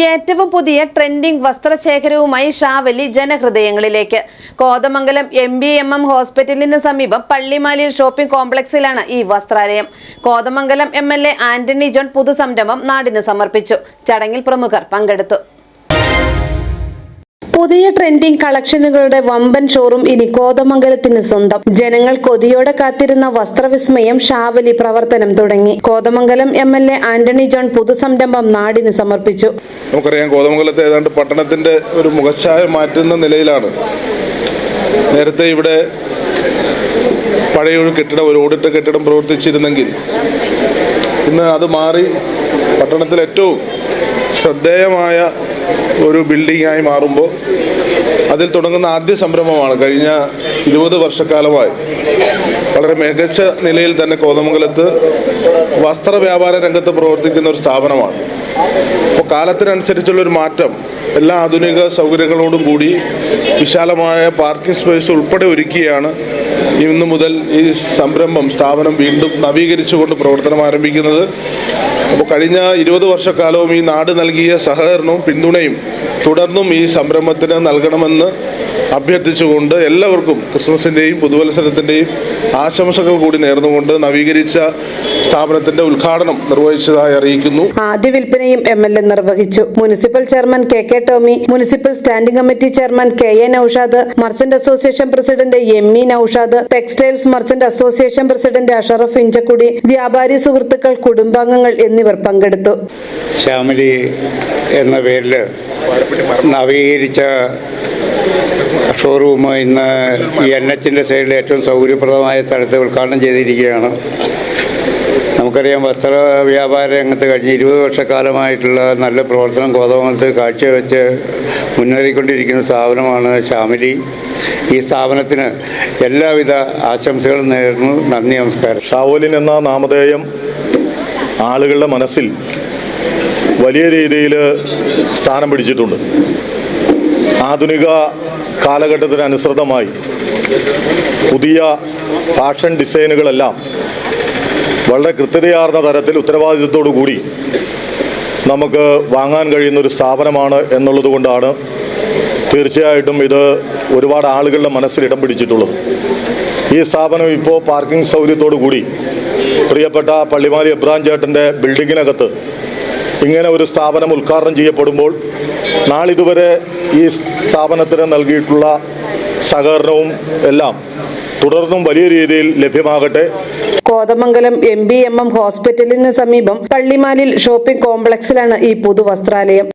ഏറ്റവും പുതിയ ട്രെൻഡിംഗ് വസ്ത്രശേഖരവുമായി Shavali ജനഹൃദയങ്ങളിലേക്ക്. Kothamangalam M B M M ഹോസ്പിറ്റലിന് സമീപം പള്ളിമാലിയിൽ ഷോപ്പിംഗ് കോംപ്ലക്സിലാണ് ഈ വസ്ത്രാലയം. Kothamangalam M L A Antony John പുതുസംരംഭം നാടിന് സമർപ്പിച്ചു. ചടങ്ങിൽ പ്രമുഖർ പങ്കെടുത്തു. പുതിയ ട്രെൻഡിംഗ് കളക്ഷനുകളുടെ വമ്പൻ ഷോറും ഇനി കോതമംഗലത്തിന് സ്വന്തം. ജനങ്ങൾ കൊതിയോടെ കാത്തിരുന്ന വസ്ത്രവിസ്മയം ഷാവലി പ്രവർത്തനം തുടങ്ങി. Kothamangalam M L A Antony John പുതുസംരംഭം നാടിന് സമർപ്പിച്ചു. നമുക്കറിയാം കോതമംഗലത്തെ ഏതാണ്ട് പട്ടണത്തിന്റെ ഒരു മുഖച്ഛായ മാറ്റുന്ന നിലയിലാണ്. നേരത്തെ ഇവിടെ പഴയ ഒരു കെട്ടിടം ഒരു ഓടിട്ട കെട്ടിടം പ്രവർത്തിച്ചിരുന്നെങ്കിൽ ഇന്ന് അത് മാറി പട്ടണത്തിൽ ഏറ്റവും ശ്രദ്ധേയമായ ഒരു ബിൽഡിംഗായി മാറുമ്പോൾ അതിൽ തുടങ്ങുന്ന ആദ്യ സംരംഭമാണ് കഴിഞ്ഞ ഇരുപത് വർഷക്കാലമായി. വളരെ മികച്ച നിലയിൽ തന്നെ കോതമംഗലത്ത് വസ്ത്ര വ്യാപാര രംഗത്ത് പ്രവർത്തിക്കുന്ന ഒരു സ്ഥാപനമാണ്. അപ്പോൾ കാലത്തിനനുസരിച്ചുള്ള ഒരു മാറ്റം എല്ലാ ആധുനിക സൗകര്യങ്ങളോടും കൂടി വിശാലമായ പാർക്കിംഗ് സ്പേസ് ഉൾപ്പെടെ ഒരുക്കിയാണ് ഇന്നു മുതൽ ഈ സംരംഭം സ്ഥാപനം വീണ്ടും നവീകരിച്ചുകൊണ്ട് പ്രവർത്തനം ആരംഭിക്കുന്നത്. അപ്പോൾ കഴിഞ്ഞ ഇരുപത് വർഷക്കാലവും ഈ നാട് നൽകിയ സഹകരണവും പിന്തുണയും തുടർന്നും ഈ സംരംഭത്തിന് നൽകണമെന്ന് അഭ്യർത്ഥിച്ചുകൊണ്ട് എല്ലാവർക്കും ക്രിസ്മസിന്റെയും പുതുവത്സരത്തിന്റെയും ആശംസകൾ കൂടി നേർന്നുകൊണ്ട് നവീകരിച്ച സ്ഥാപനത്തിന്റെ ഉദ്ഘാടനം നിർവഹിച്ചതായി അറിയിക്കുന്നു. ആദ്യ വിൽപ്പനയും എം എൽ എ നിർവഹിച്ചു. Municipal chairman K K Tomy municipal standing committee chairman K A Noushad merchant association president M E Noushad textiles merchant association president Ashraf Inchakudi വ്യാപാരി സുഹൃത്തുക്കൾ കുടുംബാംഗങ്ങൾ എന്നിവർ പങ്കെടുത്തു. ശ്യാമലി എന്ന പേരിൽ നവീകരിച്ച ഷോറൂം ഇന്ന് ഈ എൻ എച്ചിന്റെ സൈഡിൽ ഏറ്റവും സൗകര്യപ്രദമായ സ്ഥലത്ത് ഉദ്ഘാടനം ചെയ്തിരിക്കുകയാണ്. നമുക്കറിയാം വസ്ത്ര വ്യാപാര രംഗത്ത് കഴിഞ്ഞ ഇരുപത് വർഷക്കാലമായിട്ടുള്ള നല്ല പ്രവർത്തനം കോതമംഗലത്ത് കാഴ്ചവെച്ച് മുന്നേറിക്കൊണ്ടിരിക്കുന്ന സ്ഥാപനമാണ് ശാമിലി ഈ സ്ഥാപനത്തിന് എല്ലാവിധ ആശംസകളും നേരുന്നു. നന്ദി നമസ്കാരം. ഷാവോലിൻ എന്ന നാമധേയം ആളുകളുടെ മനസ്സിൽ വലിയ രീതിയിൽ സ്ഥാനം പിടിച്ചിട്ടുണ്ട്. ആധുനിക കാലഘട്ടത്തിനനുസൃതമായി പുതിയ ഫാഷൻ ഡിസൈനുകളെല്ലാം വളരെ കൃത്യതയാർന്ന തരത്തിൽ ഉത്തരവാദിത്വത്തോടു കൂടി നമുക്ക് വാങ്ങാൻ കഴിയുന്ന ഒരു സ്ഥാപനമാണ് എന്നുള്ളത് കൊണ്ടാണ് തീർച്ചയായിട്ടും ഇത് ഒരുപാട് ആളുകളുടെ മനസ്സിൽ ഇടം പിടിച്ചിട്ടുള്ളത്. ഈ സ്ഥാപനം ഇപ്പോൾ പാർക്കിംഗ് സൗകര്യത്തോടു കൂടി പ്രിയപ്പെട്ട പള്ളിമാലി എബ്രാൻ ചേട്ടന്റെ ബിൽഡിങ്ങിനകത്ത് ഇങ്ങനെ ഒരു സ്ഥാപനം ഉദ്ഘാടനം ചെയ്യപ്പെടുമ്പോൾ നാളിതുവരെ ഈ സ്ഥാപനത്തിന് നൽകിയിട്ടുള്ള സഹകരണവും എല്ലാം തുടർന്നും വലിയ രീതിയിൽ ലഭ്യമാകട്ടെ. Kothamangalam M B M M ഹോസ്പിറ്റലിന് സമീപം പള്ളിമാലിൽ ഷോപ്പിംഗ് കോംപ്ലക്സിലാണ് ഈ പുതുവസ്ത്രാലയം.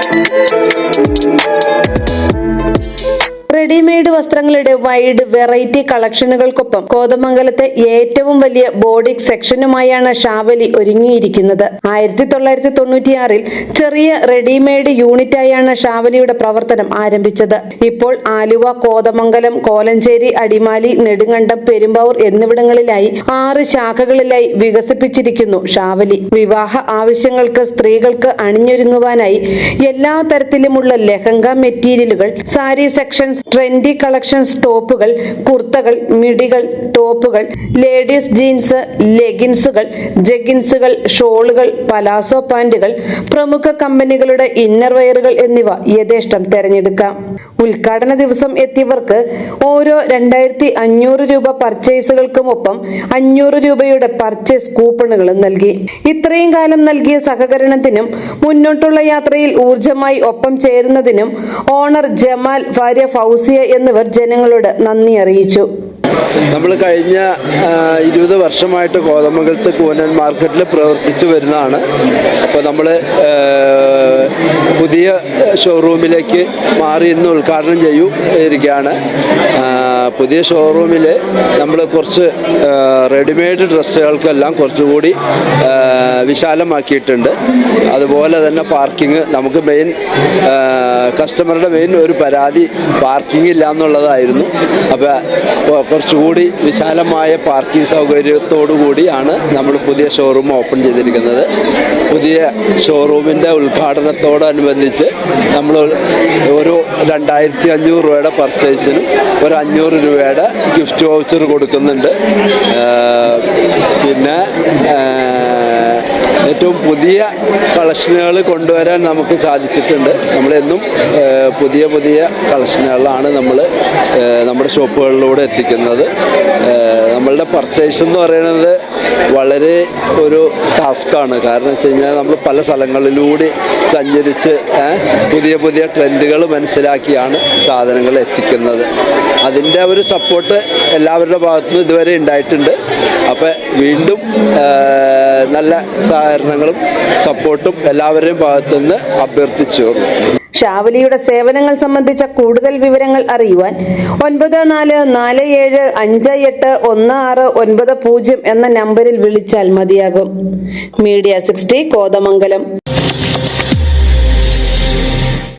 Música റെഡിമെയ്ഡ് വസ്ത്രങ്ങളുടെ വൈഡ് വെറൈറ്റി കളക്ഷനുകൾക്കൊപ്പം കോതമംഗലത്തെ ഏറ്റവും വലിയ ബോഡിക് സെക്ഷനുമായാണ് ഷാവലി ഒരുങ്ങിയിരിക്കുന്നത്. ആയിരത്തി തൊള്ളായിരത്തി തൊണ്ണൂറ്റിയാറിൽ ചെറിയ റെഡിമെയ്ഡ് യൂണിറ്റായാണ് ഷാവലിയുടെ പ്രവർത്തനം ആരംഭിച്ചത്. ഇപ്പോൾ ആലുവ കോതമംഗലം കോലഞ്ചേരി അടിമാലി നെടുങ്കണ്ടം പെരുമ്പാവൂർ എന്നിവിടങ്ങളിലായി ആറ് ശാഖകളിലായി വികസിപ്പിച്ചിരിക്കുന്നു ഷാവലി. വിവാഹ ആവശ്യങ്ങൾക്ക് സ്ത്രീകൾക്ക് അണിഞ്ഞൊരുങ്ങുവാനായി എല്ലാ തരത്തിലുമുള്ള ലെഹങ്ക മെറ്റീരിയലുകൾ സാരി സെക്ഷൻസ് ട്രെൻഡി കളക്ഷൻസ് ടോപ്പുകൾ കുർത്തകൾ മിടികൾ ടോപ്പുകൾ ലേഡീസ് ജീൻസ് ലെഗിൻസുകൾ ജഗിൻസുകൾ ഷോളുകൾ പലാസോ പാന്റുകൾ പ്രമുഖ കമ്പനികളുടെ ഇന്നർ വെയറുകൾ എന്നിവ യഥേഷ്ടം തെരഞ്ഞെടുക്കാം. ഉദ്ഘാടന ദിവസം എത്തിയവർക്ക് ഓരോ രണ്ടായിരത്തി അഞ്ഞൂറ് രൂപ പർച്ചേസുകൾക്കുമൊപ്പം അഞ്ഞൂറ് രൂപയുടെ പർച്ചേസ് കൂപ്പണുകളും നൽകി. ഇത്രയും കാലം നൽകിയ സഹകരണത്തിനും മുന്നോട്ടുള്ള യാത്രയിൽ ഊർജമായി ഒപ്പം ചേരുന്നതിനും ഓണർ ജമാൽ ഭാര്യ ഫൗസിയ എന്നിവർ ജനങ്ങളോട് നന്ദി അറിയിച്ചു. നമ്മൾ കഴിഞ്ഞ ഇരുപത് വർഷമായിട്ട് കോതമംഗലത്ത് കൂനൻ മാർക്കറ്റിൽ പ്രവർത്തിച്ചു വരുന്നതാണ്. അപ്പോൾ നമ്മൾ പുതിയ ഷോറൂമിലേക്ക് മാറി ഇന്ന് ഉദ്ഘാടനം ചെയ്യൂ ഇരിക്കുകയാണ്. പുതിയ ഷോറൂമിൽ നമ്മൾ കുറച്ച് റെഡിമെയ്ഡ് ഡ്രസ്സുകൾക്കെല്ലാം കുറച്ചുകൂടി വിശാലമാക്കിയിട്ടുണ്ട്. അതുപോലെ തന്നെ പാർക്കിംഗ് നമുക്ക് മെയിൻ കസ്റ്റമറുടെ മെയിൻ ഒരു പരാതി പാർക്കിംഗ് ഇല്ല എന്നുള്ളതായിരുന്നു അപ്പോൾ കുറച്ചുകൂടി വിശാലമായ പാർക്കിംഗ് സൗകര്യത്തോടു കൂടിയാണ് നമ്മൾ പുതിയ ഷോറൂം ഓപ്പൺ ചെയ്തിരിക്കുന്നത്. പുതിയ ഷോറൂമിന്റെ ഉദ്ഘാടനത്തോടനുബന്ധിച്ച് നമ്മൾ ഒരു രണ്ടായിരത്തി അഞ്ഞൂറ് രൂപയുടെ പർച്ചേസിനും ഒരു അഞ്ഞൂറ് രൂപയുടെ ഗിഫ്റ്റ് വൗച്ചർ കൊടുക്കുന്നുണ്ട്. പിന്നെ ഏറ്റവും പുതിയ കളക്ഷനുകൾ കൊണ്ടുവരാൻ നമുക്ക് സാധിച്ചിട്ടുണ്ട്. നമ്മളെന്നും പുതിയ പുതിയ കളക്ഷനുകളാണ് നമ്മൾ നമ്മുടെ ഷോപ്പുകളിലൂടെ എത്തിക്കുന്നത്. നമ്മളുടെ പർച്ചേസ് എന്ന് പറയുന്നത് വളരെ ഒരു ടാസ്ക്കാണ് കാരണം വെച്ച് കഴിഞ്ഞാൽ നമ്മൾ പല സ്ഥലങ്ങളിലൂടെ സഞ്ചരിച്ച് പുതിയ പുതിയ ട്രെൻഡുകൾ മനസ്സിലാക്കിയാണ് സാധനങ്ങൾ എത്തിക്കുന്നത്. അതിന്റെ ഒരു സപ്പോർട്ട് എല്ലാവരുടെ ഭാഗത്തുനിന്ന് ഇതുവരെ ഉണ്ടായിട്ടുണ്ട്. അപ്പം വീണ്ടും നല്ല സഹകരണങ്ങളും സപ്പോർട്ടും എല്ലാവരുടെയും ഭാഗത്തുനിന്ന് അഭ്യർത്ഥിച്ചു. ഷാവലിയുടെ സേവനങ്ങൾ സംബന്ധിച്ച കൂടുതൽ വിവരങ്ങൾ അറിയുവാൻ ഒൻപത് നാല് നാല് ഏഴ് അഞ്ച് എട്ട് ഒന്ന് ആറ് ഒൻപത് പൂജ്യം എന്ന നമ്പറിൽ വിളിച്ചാൽ മതിയാകും. Media sixty Kothamangalam.